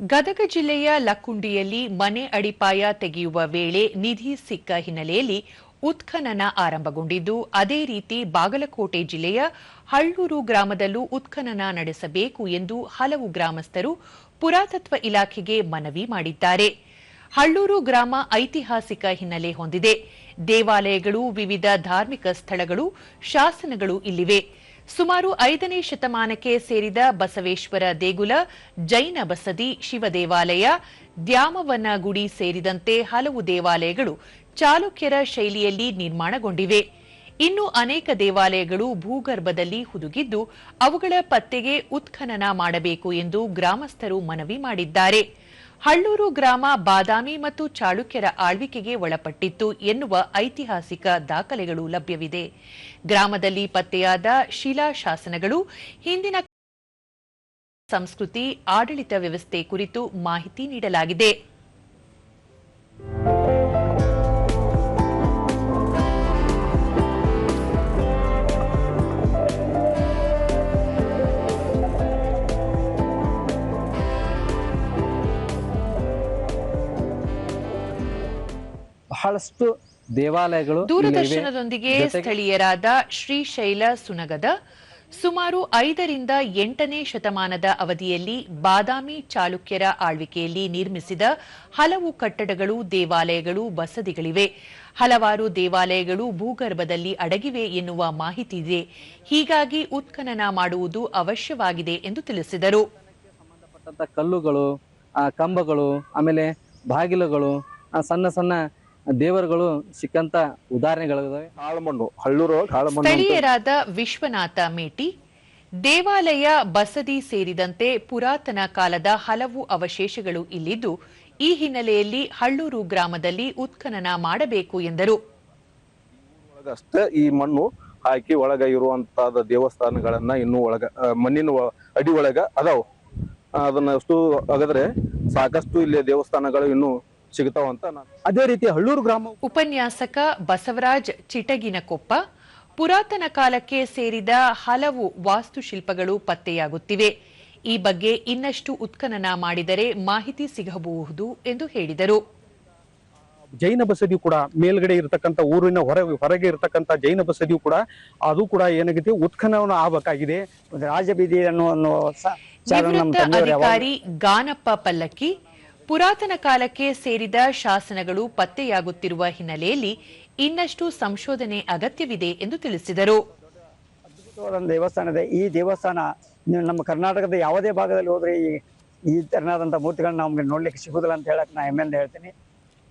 ಗದಗ ಜಿಲ್ಲೆಯ ಲಕ್ಕುಂಡಿಯಲ್ಲಿ ಮನೆ ಅಡಿಪಾಯ ತೆಗೆಯುವ ವೇಳೆ ನಿಧಿ ಸಿಕ್ಕ ಹಿನ್ನೆಲೆಯಲ್ಲಿ ಉತ್ಖನನ ಆರಂಭಗೊಂಡಿದ್ದು, ಅದೇ ರೀತಿ ಬಾಗಲಕೋಟೆ ಜಿಲ್ಲೆಯ ಹಳ್ಳೂರು ಗ್ರಾಮದಲ್ಲೂ ಉತ್ಖನನ ನಡೆಸಬೇಕು ಎಂದು ಹಲವು ಗ್ರಾಮಸ್ಥರು ಪುರಾತತ್ವ ಇಲಾಖೆಗೆ ಮನವಿ ಮಾಡಿದ್ದಾರೆ. ಹಳ್ಳೂರು ಗ್ರಾಮ ಐತಿಹಾಸಿಕ ಹಿನ್ನೆಲೆ ಹೊಂದಿದೆ. ದೇವಾಲಯಗಳು, ವಿವಿಧ ಧಾರ್ಮಿಕ ಸ್ಥಳಗಳು, ಶಾಸನಗಳು ಇಲ್ಲಿವೆ. ಸುಮಾರು ಐದನೇ ಶತಮಾನಕ್ಕೆ ಸೇರಿದ ಬಸವೇಶ್ವರ ದೇಗುಲ, ಜೈನ ಬಸದಿ, ಶಿವ ದೇವಾಲಯ ದ್ಯಾಮವನ ಗುಡಿ ಸೇರಿದಂತೆ ಹಲವು ದೇವಾಲಯಗಳು ಚಾಲುಕ್ಯರ ಶೈಲಿಯಲ್ಲಿ ನಿರ್ಮಾಣಗೊಂಡಿವೆ. ಇನ್ನು ಅನೇಕ ದೇವಾಲಯಗಳು ಭೂಗರ್ಭದಲ್ಲಿ ಹುದುಗಿದ್ದು ಅವುಗಳ ಪತ್ತೆಗೆ ಉತ್ಖನನ ಮಾಡಬೇಕು ಎಂದು ಗ್ರಾಮಸ್ಥರು ಮನವಿ ಮಾಡಿದ್ದಾರೆ. ಹಳ್ಳೂರು ಗ್ರಾಮ ಬಾದಾಮಿ ಮತ್ತು ಚಾಳುಕ್ಯರ ಆಳ್ವಿಕೆಗೆ ಒಳಪಟ್ಟಿತ್ತು ಎನ್ನುವ ಐತಿಹಾಸಿಕ ದಾಖಲೆಗಳು ಲಭ್ಯವಿದೆ. ಗ್ರಾಮದಲ್ಲಿ ಪತ್ತೆಯಾದ ಶಿಲಾಶಾಸನಗಳು ಹಿಂದಿನ ಸಂಸ್ಕೃತಿ, ಆಡಳಿತ ವ್ಯವಸ್ಥೆ ಕುರಿತು ಮಾಹಿತಿ ನೀಡಲಾಗಿದೆ. ಬಹಳಷ್ಟು ದೇವಾಲಯಗಳು ದೂರದರ್ಶನದೊಂದಿಗೆ ಸ್ಥಳೀಯರಾದ ಶ್ರೀಶೈಲ ಸುನಗದ ಸುಮಾರು ಐದರಿಂದ ಎಂಟನೇ ಶತಮಾನದ ಅವಧಿಯಲ್ಲಿ ಬಾದಾಮಿ ಚಾಲುಕ್ಯರ ಆಳ್ವಿಕೆಯಲ್ಲಿ ನಿರ್ಮಿಸಿದ ಹಲವು ಕಟ್ಟಡಗಳು ದೇವಾಲಯಗಳು ಬಸದಿಗಳಿವೆ. ಹಲವಾರು ದೇವಾಲಯಗಳು ಭೂಗರ್ಭದಲ್ಲಿ ಅಡಗಿವೆ ಎನ್ನುವ ಮಾಹಿತಿ ಇದೆ ಹೀಗಾಗಿ ಉತ್ಖನನ ಮಾಡುವುದು ಅವಶ್ಯವಾಗಿದೆ ಎಂದು ತಿಳಿಸಿದರು. ಕಲ್ಲುಗಳು ಆ ಕಂಬಗಳು ಆಮೇಲೆ ಬಾಗಿಲುಗಳು ಸಣ್ಣ ಸಣ್ಣ ದೇವರುಗಳು ಸಿಕ್ಕಂತ ಉದಾಹರಣೆಗಳಿದಾವೆ. ಕಾಳಮಣ್ಣು ಹಳ್ಳೂರು ಕಾಳಮಣ್ಣು ಸ್ಥಳೀಯರಾದ ವಿಶ್ವನಾಥ ಮೇಟಿ ದೇವಾಲಯ ಬಸದಿ ಸೇರಿದಂತೆ ಪುರಾತನ ಕಾಲದ ಹಲವು ಅವಶೇಷಗಳು ಇಲ್ಲಿದ್ದು ಈ ಹಿನ್ನೆಲೆಯಲ್ಲಿ ಹಳ್ಳೂರು ಗ್ರಾಮದಲ್ಲಿ ಉತ್ಖನನ ಮಾಡಬೇಕು ಎಂದರು. ಅಷ್ಟೇ ಈ ಮಣ್ಣು ಹಾಕಿ ಒಳಗ ಇರುವಂತಹ ದೇವಸ್ಥಾನಗಳನ್ನ ಇನ್ನು ಒಳಗ ಮಣ್ಣಿನ ಅಡಿ ಒಳಗ ಅದಾವ. ಅದನ್ನ ಅಷ್ಟು ಸಾಕಷ್ಟು ಇಲ್ಲಿ ದೇವಸ್ಥಾನಗಳು ಇನ್ನೂ ಸಿಗ್ತಾವಂತ ಅಂತ ಅದೇ ರೀತಿ ಹಳ್ಳೂರು ಗ್ರಾಮ ಉಪನ್ಯಾಸಕ ಬಸವರಾಜ್ ಚಿಟಗಿನಕೊಪ್ಪ ಪುರಾತನ ಕಾಲಕ್ಕೆ ಸೇರಿದ ಹಲವು ವಾಸ್ತುಶಿಲ್ಪಗಳು ಪತ್ತೆಯಾಗುತ್ತಿವೆ. ಈ ಬಗ್ಗೆ ಇನ್ನಷ್ಟು ಉತ್ಖನನ ಮಾಡಿದರೆ ಮಾಹಿತಿ ಸಿಗಬಹುದು ಎಂದು ಹೇಳಿದರು. ಜೈನ ಬಸದಿಯು ಕೂಡ ಮೇಲ್ಗಡೆ ಇರತಕ್ಕಂತ ಊರಿನ ಹೊರ ಹೊರಗೆ ಇರತಕ್ಕಂತ ಜೈನ ಬಸದಿಯು ಕೂಡ ಅದು ಕೂಡ ಏನಾಗಿದೆ ಉತ್ಖನನ ಆಗಬೇಕಾಗಿದೆ. ರಾಜಬೀದಿ ಅನ್ನೋ ಅಧಿಕಾರಿ ಗಾನಪ್ಪ ಪಲ್ಲಕ್ಕಿ ಪುರಾತನ ಕಾಲಕ್ಕೆ ಸೇರಿದ ಶಾಸನಗಳು ಪತ್ತೆಯಾಗುತ್ತಿರುವ ಹಿನ್ನೆಲೆಯಲ್ಲಿ ಇನ್ನಷ್ಟು ಸಂಶೋಧನೆ ಅಗತ್ಯವಿದೆ ಎಂದು ತಿಳಿಸಿದರು. ದೇವಸ್ಥಾನ ಇದೆ ಈ ದೇವಸ್ಥಾನ ನಮ್ಮ ಕರ್ನಾಟಕದ ಯಾವುದೇ ಭಾಗದಲ್ಲಿ ಹೋದ್ರೆ ಈ ತರನಾದಂತಹ ಮೂರ್ತಿಗಳನ್ನ ನಮ್ಗೆ ನೋಡ್ಲಿಕ್ಕೆ ಸಿಗುದಿಲ್ಲ ಅಂತ ಹೇಳಕ್ ನಾ ಹೆಮ್ಮೆಯಿಂದ ಹೇಳ್ತೀನಿ.